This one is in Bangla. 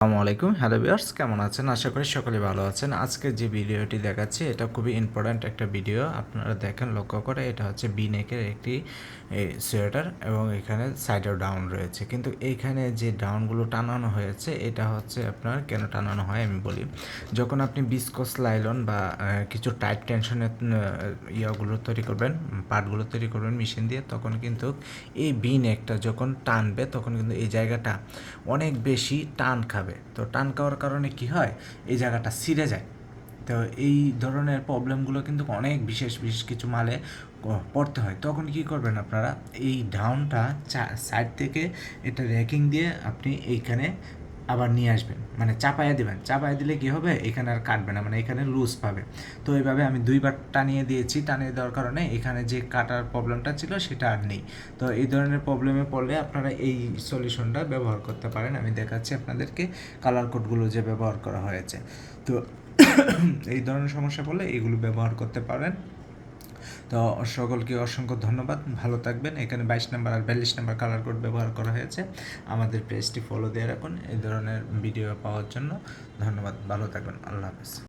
আসসালামু আলাইকুম। হ্যালো ভিউয়ার্স কেমন আছেন? আশা করি সকলে ভালো আছেন। আজকে যে ভিডিওটি দেখাচ্ছি, এটা খুবই ইম্পর্ট্যান্ট একটা ভিডিও আপনারা দেখেন, লক্ষ্য করে এটা হচ্ছে বি নেকের একটি সোয়েটার এবং এখানে সাইডেও ডাউন রয়েছে। কিন্তু এইখানে যে ডাউনগুলো টানানো হয়েছে, এটা হচ্ছে আপনার কেন টানানো হয় আমি বলি। যখন আপনি বিস্কস লাইলন বা কিছু টাইট টেনশনের ইয়েগুলো তৈরি করবেন পার্টগুলো তৈরি করবেন মেশিন দিয়ে, তখন কিন্তু এই বি নেকটা যখন টানবে, তখন কিন্তু এই জায়গাটা অনেক বেশি টান খাবে। তো টান খাওয়ার কারণে কি হয়? এই জায়গাটা ছিঁড়ে যায়। তো এই ধরনের প্রবলেমগুলো কিন্তু অনেক বিশেষ বিশেষ কিছু মালে পড়তে হয়। তখন কি করবেন আপনারা? এই ডাউনটা সাইড থেকে এটা র্যাকিং দিয়ে আপনি এইখানে আবার নিয়ে আসবেন। মানে চাপাইয়া দিবেন। চাপাইয়া দিলে কি হবে? এখানে আর কাটবে না। মানে এখানে লুজ পাবে। তো এইভাবে আমি দুইবার টানিয়ে দিয়েছি। টানিয়ে দেওয়ার কারণে এখানে যে কাটার প্রবলেমটা ছিল সেটা আর নেই। তো এই ধরনের প্রবলেমে পড়লে আপনারা এই সলিউশনটা ব্যবহার করতে পারেন। আমি দেখাচ্ছি আপনাদেরকে কালার কোডগুলো যে ব্যবহার করা হয়েছে। তো এই ধরনের সমস্যা পড়লে এইগুলো ব্যবহার করতে পারেন। তো সকলকে অসংখ্য ধন্যবাদ। ভালো থাকবেন। এখানে বাইশ নাম্বার আর বিয়াল্লিশ নাম্বার কালার কোড ব্যবহার করা হয়েছে। আমাদের পেজটি ফলো দিয়ে রাখুন। এই ধরনের ভিডিও পাওয়ার জন্য ধন্যবাদ। ভালো থাকবেন। আল্লাহ হাফেজ।